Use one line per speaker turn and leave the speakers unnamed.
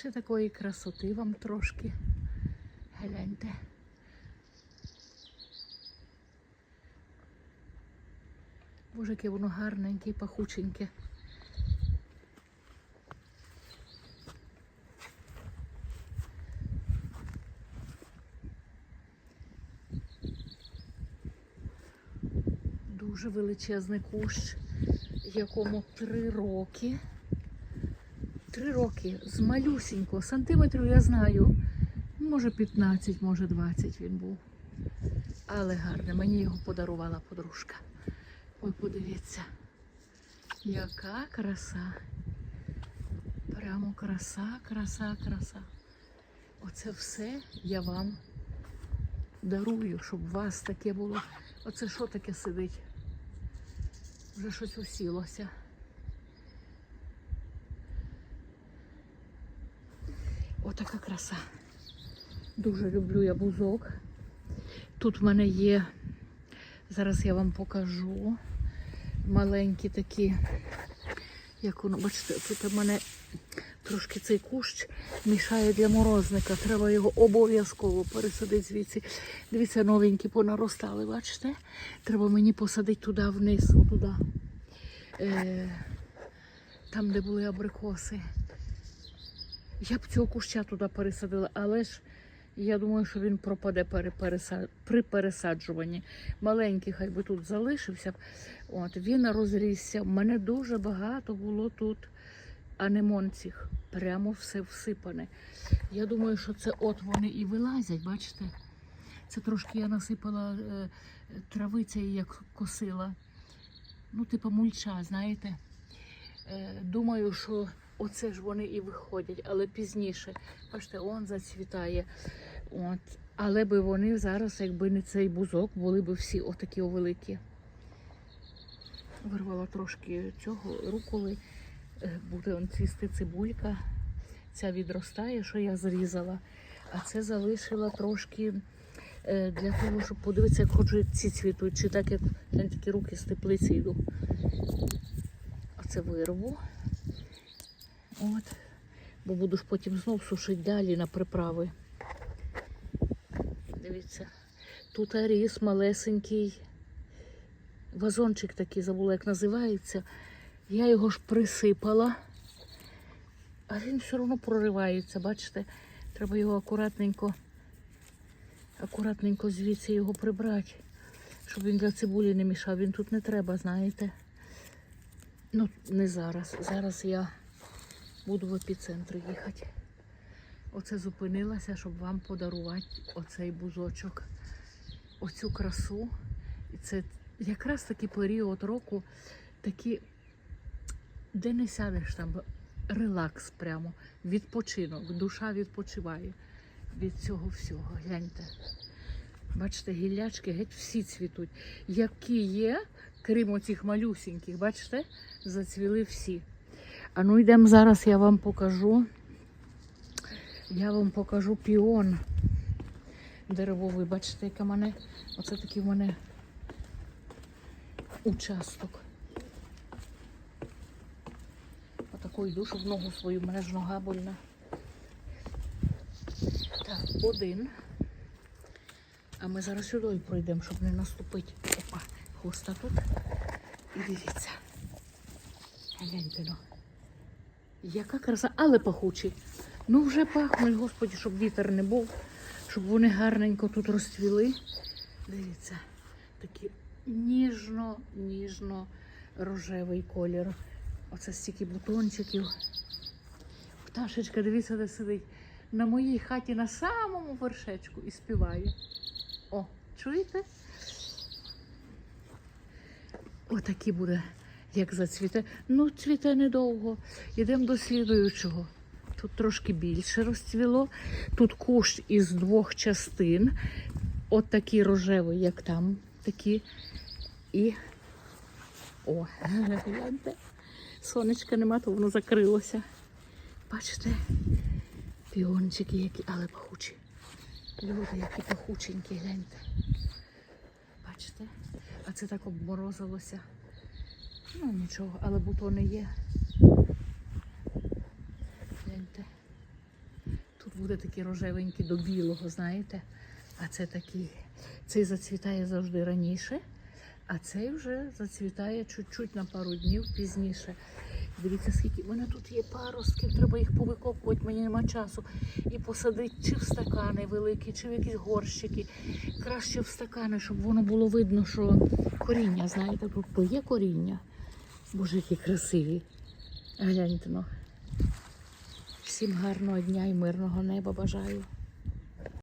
Ще такої красоти вам трошки. Гляньте. Боже, яке воно гарненьке і пахученьке. Дуже величезний кущ, якому три роки. Три роки з малюсінького, сантиметрів я знаю. Може 15, може 20 він був. Але гарне, мені його подарувала подружка. Ой, подивіться, яка краса. Прямо краса, краса, краса. Оце все я вам дарую, щоб у вас таке було. Оце що таке сидить? Вже щось усілося. Отака краса. Дуже люблю я бузок. Тут в мене є, зараз я вам покажу маленькі такі, як воно, бачите, тут в мене трошки цей кущ мішає для морозника. Треба його обов'язково пересадити звідси. Дивіться, новенькі понаростали, бачите? Треба мені посадити туди вниз, отуди. Е, там, де були абрикоси. Я б цього куща туди пересадила, але ж я думаю, що він пропаде при пересаджуванні. Маленький хай би тут залишився. От, він розрісся. У мене дуже багато було тут анемонців. Прямо все всипане. Я думаю, що це от вони і вилазять, бачите? Це трошки я насипала е, травиці, як косила. Ну, типу мульча, знаєте. Е, думаю, що оце ж вони і виходять, але пізніше. Бачите, он зацвітає. От. Але би вони зараз, якби не цей бузок, були б всі отакі великі. Вирвала трошки цього руколи. Е, Буде он цвісти цибулька. Ця відростає, що я зрізала. А це залишила трошки е, для того, щоб подивитися, як ходжу, як ці цвітуть, чи так як глянь, такі руки з теплиці йду. Оце вирву. От. Бо буду ж потім знов сушити далі на приправи. Дивіться. Тут ріс малесенький. Вазончик такий, забула, як називається. Я його ж присипала. А він все одно проривається, бачите? Треба його акуратненько, акуратненько звідси його прибрати, щоб він для цибулі не мішав. Він тут не треба, знаєте. Ну, не зараз. Зараз я буду в епіцентр їхати. Оце зупинилася, щоб вам подарувати оцей бузочок, оцю красу. І це якраз такий період року, такий, де не сядеш там, релакс прямо, відпочинок, душа відпочиває від цього всього. Гляньте. Бачите, гіллячки геть всі цвітуть. Які є, крім оцих малюсіньких, бачите, зацвіли всі. А ну йдемо зараз, я вам покажу. Я вам покажу піон деревовий. Бачите, яка мене. Оце такий в мене участок. Отаку йду, щоб ногу свою, в мене ж нога больна. Так, один. А ми зараз сюди пройдемо, щоб не наступити. Опа, хвоста тут. І дивіться. Гляньте ну. Яка краса, але пахучі. Ну вже пахнуть, господі, щоб вітер не був, щоб вони гарненько тут розцвіли. Дивіться, такий ніжно, ніжно рожевий колір. Оце стільки бутончиків. Пташечка, дивіться, де сидить. На моїй хаті на самому вершечку і співає. О, чуєте? Отакі буде, як зацвіте. Ну, цвіте недовго. Йдемо до слідуючого. Тут трошки більше розцвіло. Тут кущ із двох частин. От такий рожевий, як там. Такі. І. О, гляньте. Сонечка нема, то воно закрилося. Бачите? Піончики які, але пахучі. Люди, які пахученькі, гляньте. Бачите? А це так обморозилося. Ну нічого, але бутони є. Гляньте. завжди такі рожевенькі до білого, знаєте. А це такий, цей зацвітає завжди раніше, а цей вже зацвітає чуть-чуть на пару днів пізніше. Дивіться, скільки мене тут є паростків, треба їх повикопувати, мені нема часу. І посадити чи в стакани великі, чи в якісь горщики. Краще в стакани, щоб воно було видно, що коріння, знаєте, бо є коріння. Боже, які красиві. Гляньте ну. Всім гарного дня і мирного неба бажаю.